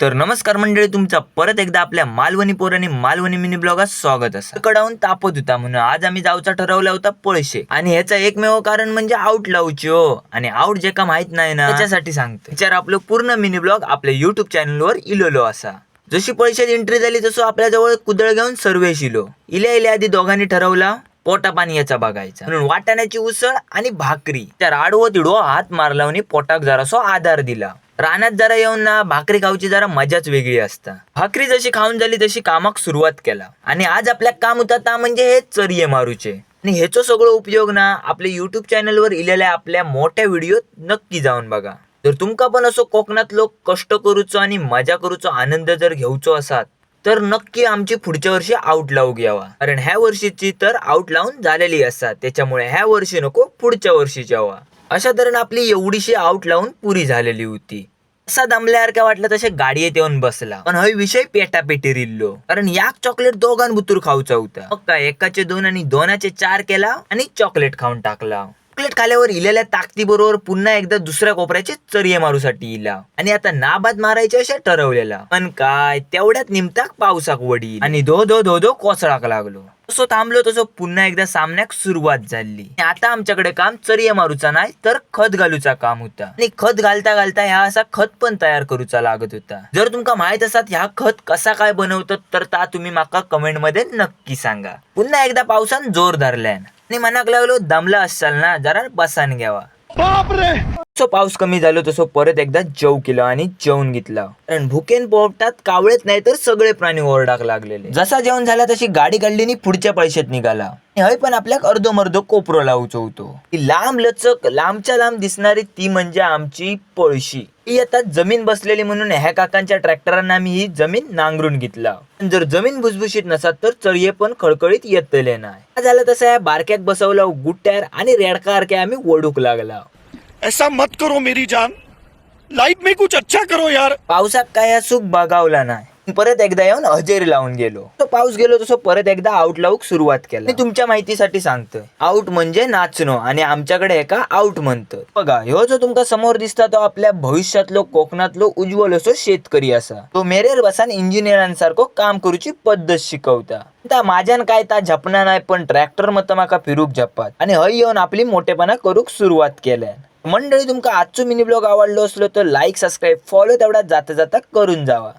तर नमस्कार मंडळी तुमचा परत एकदा आपल्या मालवणी पोर आणि मालवणी मिनी ब्लॉगात स्वागत असं. कडावून तापत होता म्हणून आज आम्ही जाऊचा ठरवला होता पळशे. आणि ह्याचा एकमेव कारण म्हणजे आउट लावची हो. आणि आउट जे का माहीत नाही ना. त्याच्यासाठी सांगतो. विचार आपलं पूर्ण मिनी ब्लॉग आपल्या युट्यूब चॅनलवर इलोलो असा. जशी पैशात एंट्री झाली तसं आपल्या जवळ कुदळ घेऊन सर्वेश इलो. इल्या इल्या आधी दोघांनी ठरवला पोटा पाणी याचा बघायचा. म्हणून वाटाण्याची उसळ आणि भाकरी. त्या राडवं तिडो हात मारला आणि पोटाक जरासो आधार दिला. रानात जरा येऊन ना भाकरी खाऊची जरा मजाच वेगळी असता. भाकरी जशी खाऊन झाली तशी कामाक सुरुवात केला. आणि आज आपल्या काम होता ता म्हणजे हे चरिये मारूचे. आणि ह्याचो सगळं उपयोग ना आपल्या युट्यूब चॅनलवर इलेल्या आपल्या मोठ्या व्हिडिओत नक्की जाऊन बघा. जर तुमका पण असो कोकणात लोक कष्ट करूचो आणि मजा करूचो आनंद जर घेऊचो असात तर नक्की आमची पुढच्या वर्षी आउट लावू घ्यावा कारण ह्या वर्षीची तर आउट लावून झालेली असतात त्याच्यामुळे ह्या वर्षी नको पुढच्या वर्षीची यावा अशा तऱ्हेने आपली एवढीशी आउट लावून पुरी झालेली होती. असा दमल्यासारखा वाटलं तसे गाडयेत येऊन बसला. पण हा विषय पेटापेटी रिल्लो. कारण याक चॉकलेट दोघां बुतूर खाऊचा होता. मग काय एकाचे दोन आणि दोनाचे चार केला आणि चॉकलेट खाऊन टाकला. चॉकलेट खाल्यावर इलेल्या ताकदीबरोबर पुन्हा एकदा दुसऱ्या कोपऱ्याचे चर्ये मारूसाठी इला आणि आता नाबाद मारायचे असे ठरवलेला पण काय तेवढ्यात निमताक पावसाक वडील. आणि धो धो धो धो कोसळाक लागलो. तसो थांबलो तसो पुन्हा एकदा सामन्याक सुरुवात झाली. आणि आता आमच्याकडे काम चर्ये मारूचा नाही तर खत घालूचा काम होता. आणि खत घालता घालता ह्या असा खत पण तयार करूचा लागत होता. जर तुमका माहीत असत ह्या खत कसा काय बनवतात तर ता तुम्ही माका कमेंटमध्ये नक्की सांगा. पुन्हा एकदा पावसान जोर धरल्यान आणि मनाक लागलो दमला असाल ना जरा बसान घ्यावा. जसं पाऊस कमी झालो तसं परत एकदा जेव केलं आणि जेवून घेतला. कारण भुकेन पोपटात कावळेच नाही तर सगळे प्राणी ओरडाक लागलेले. जसा जेवण झाला तशी गाडी काढली आणि पुढच्या पैशात निघाला. आणि हय पण आपल्याक अर्धो मर्धो कोपरो लावचो होतो. लांब लचक लांबच्या लांब दिसणारी ती म्हणजे आमची पळशी. ती आता जमीन बसलेली म्हणून ह्या काकांच्या ट्रॅक्टरांना आम्ही ही जमीन नांगरून घेतला. जर जमीन भुसभुशीत नसत तर चर्ये पण खळखळीत येतले नाही. झालं तसं या बारक्याक बसवला गुट्ट्यार आणि रेडकारक्या आम्ही ओढूक लागला. ऐसा मत करो मेरी जान. लाइफ में कुछ अच्छा करो यार. पावसात काय सुख बघावला नाही. परत एकदा येऊन हजेरी लावून गेलो. तो पाऊस गेलो तसं परत एकदा आउट लावूक सुरुवात केली. मी तुमच्या माहितीसाठी सांगतोय. आउट म्हणजे नाचणं आणि आमच्याकडे एका आउट म्हणतं बघा ह्यो जो तुमका समोर दिसता तो आपल्या भविष्यातलो कोकणातलो उज्ज्वल असो शेतकरी असा. तो मेरेर बसान इंजिनियरांसारखो काम करूची पद्धत शिकवता. माझ्यान काय ता झपना नाही पण ट्रॅक्टर मत माका फिरूक झपात. आणि हय येऊन आपली मोठेपणा करूक सुरुवात केल्या मंडळी तुमका आजचो मिनी ब्लॉग आवडलो असलो तर लाईक सबस्क्राईब फॉलो तेवढा जाता जाता करून जावा.